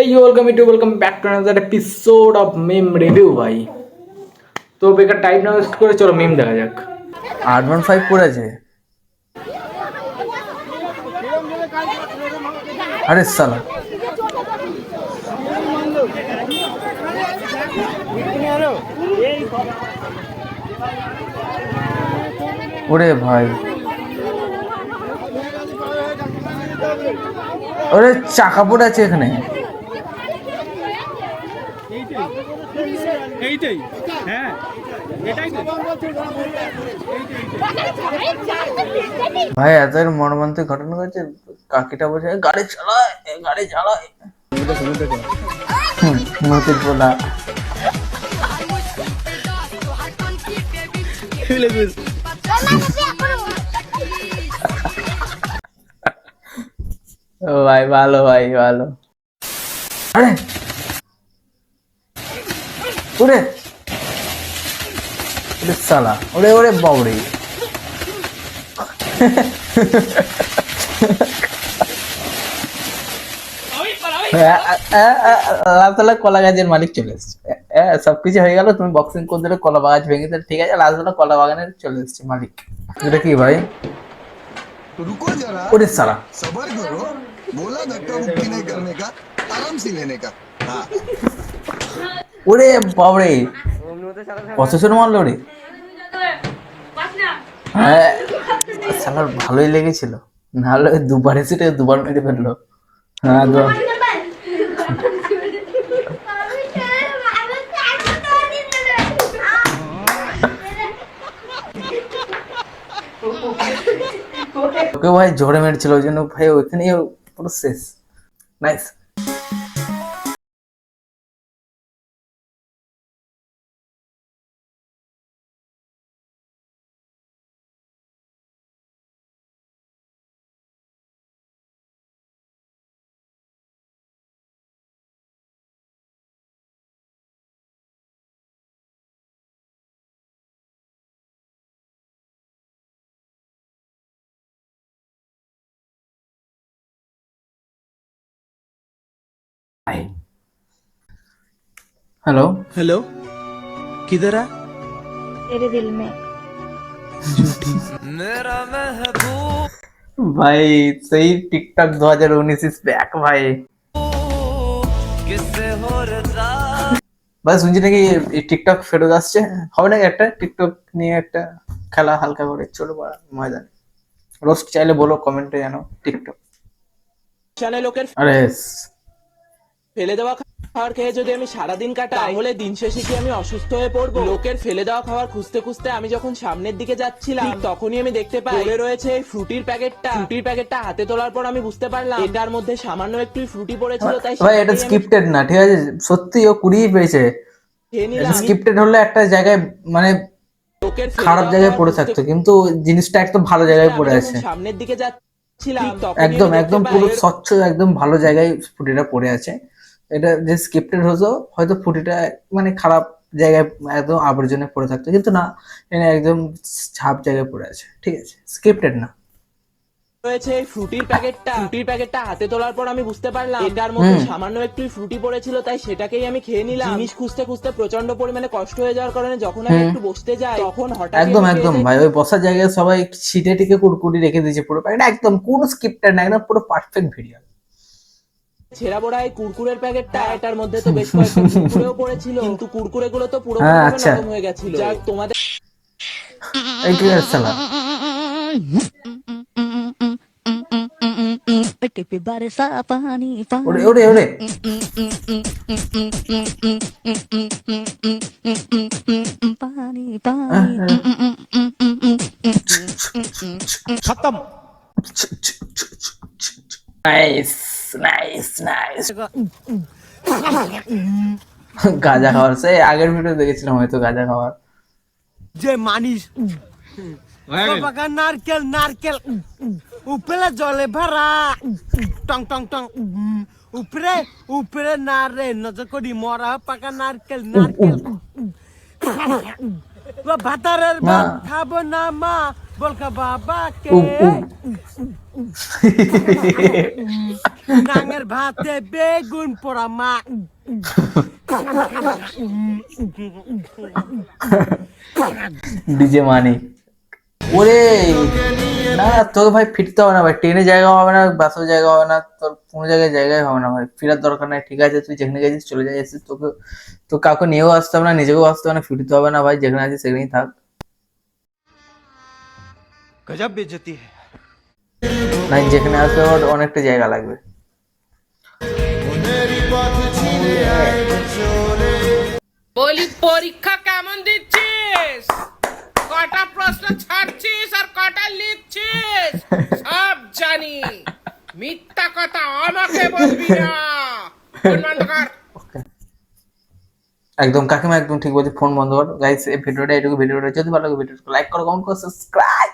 এই welcome to welcome back to another episode of meme review ভাই তো বেকার টাইম না ওয়েস্ট করে, চলো মিম দেখা যাক। আট ওয়ান ফাইভ পড়েছে আরে সালা। ওরে ভাই। ওরে চাকা পড়ে আছে এখানে। এইটাই। হ্যাঁ ভাই এত এর মর্মান্তিক ঘটনা ঘটছে, কাকিটা বলছে, "এই গাড়ি চালায় গাড়ি চালায়। নদীর ভাই, ভালো ভাই, ভালো। আরে ওরে ওরে সালা ওরে ওরে বাবরে লালতলা কলা গাছের মালিক চলে এসছে হ্যাঁ সবকিছু হয়ে গেল তুমি বক্সিং করে দিলে কলা বাগাছ ভেঙে দিলে ঠিক আছে লালতলা কলা বাগানের চলে এসছে মালিক এটা কি ভাই तो रुको जरा ওরে সালা सबर करो बोला धक्का मुक्की नहीं करने का आराम से लेने का हाँ ওরে বাবরে ছোট মারলো রে। হ্যাঁ সালার ভালোই লেগেছিল। নাহলে দুবার এসে দুবার মেরে ফেলল। হ্যাঁ ওকে ভাই, জোরে মেরেছিল, ওই জন্য ভাই ওইখানেই পুরো শেষ। নাইস হ্যালো हेलो किधर है तेरे दिल में भाई सही टिकटॉक 2019 इज बैक ভাই ভাই শুনছি নাকি এই টিকটক ফেরত আসছে হবে নাকি একটা টিকটক নিয়ে একটা খেলা হালকা করে চলো বা ময়দানে রোস্ট চাইলে বলো কমেন্টে জানো টিকটক জানে লোকের আরে ফেলে দেওয়া খাবার খেয়ে যদি আমি সারাদিন কাটাই তাহলে দিন শেষে কি আমি অসুস্থ হয়ে পড়ব? লোকের ফেলে দেওয়া খাবার খুঁজতে খুঁজতে আমি যখন সামনের দিকে যাচ্ছিলাম তখনই আমি দেখতে পাই। পড়ে রয়েছে এই ফ্রুটির প্যাকেটটা। ফ্রুটির প্যাকেটটা হাতে তোলার পর আমি বুঝতে পারলাম। এটার মধ্যে সামান্য একটু ফ্রুটি পড়েছিল তাই ভাই এটা স্ক্রিপ্টেড না ঠিক আছে? সত্যি ও কুড়িয়ে পেয়েছে। স্ক্রিপ্টেড হলে একটা জায়গায় মানে লোকের খারাপ জায়গায় পড়ে থাকতো কিন্তু জিনিসটা একদম ভালো জায়গায় পড়ে আছে। সামনের দিকে যাচ্ছিলাম একদম একদম পুরো স্বচ্ছ একদম ভালো জায়গায় ফুটিটা পড়ে আছে। এটা যে স্ক্রিপ্টেড হতো হয়তো ফুটিটা মানে খারাপ জায়গায় একদম আবর্জনে পড়ে থাকতো। কিন্তু না এটা একদম ছাপ জায়গায় পড়ে আছে। ঠিক আছে? স্ক্রিপ্টেড না। রয়েছে ফ্রুটির প্যাকেটটা ফ্রুটির প্যাকেটটা হাতে তোলার পর আমি বুঝতে পারলাম। এটার মধ্যে সামান্য একটু ফ্রুটি পড়েছিল তাই সেটাকেই আমি খেয়ে নিলাম। জিনিস খুঁজতে খুঁজতে প্রচণ্ড পরিমাণে কষ্ট হয়ে যাওয়ার কারণে যখন আমি একটু বসতে যাই তখন হঠাৎ একদম একদম। ভাই ওই বসার জায়গায় সবাই ছিটে টিকে কুড়কুড়ি রেখে দিয়েছে পুরো। প্যাকেট একদম কোনো স্ক্রিপ্টেড না একদম পুরো পারফেক্ট ভিডিও ছেঁড়া বড়ায় কুরকুরের প্যাকেটটা হ্যাঁ। এটার মধ্যে তো বেশ কয়েকটা কুরকুরেও পড়েছিল। কিন্তু কুরকুরে গুলো তো পুরো হয়ে গেছিল। যাক তোমাদের ওরে নাইস নাইস গাঁজা খাওয়ার সে আগের ভিডিও দেখেছিলাম হয়তো গাঁজা খাওয়ার। যে মানিস পাকা নারকেল নারকেল উপরে জলে ভরা। টং টং টং উপরে উপরে না রে নজর করি মরা পাকা নারকেল নারকেল। ভাতারের ভাত মা। খাব না মা বলকা বাবা কে। নাঙের ভাতে বেগুন পোড়া মা ডিজে মানি ওরে না তোর ভাই ফিরতে হবে না ভাই ট্রেনে জায়গা হবে না বাসের জায়গা হবে না তোর কোনো জায়গায় জায়গায় হবে না ভাই ফেরার দরকার নাই ঠিক আছে তুই যেখানে গেছিস চলে যাই এসিস তোকে তো কাউকে নিয়েও আসতে হবে না নিজেকেও আসতে হবে না ফিরতে হবে না ভাই যেখানে আছিস সেখানেই থাক গজব বেজতি হ্যাঁ না যেখানে আসবে ওর অনেকটা জায়গা লাগবে। বলি পরীক্ষা কেমন দিচ্ছিস? কটা প্রশ্ন ছাড়ছিস আর কটা লিখছিস? সব জানি। মিথ্যা কথা আমাকে বলবি না। ফোন বন্ধ কর। একদম কাকিমা একদম ঠিক বলছে ফোন বন্ধ কর। গাইস এই ভিডিওটা এটুকু ভিডিওটা যদি ভালো লাগে ভিডিওটা লাইক করো কমেন্ট করো সাবস্ক্রাইব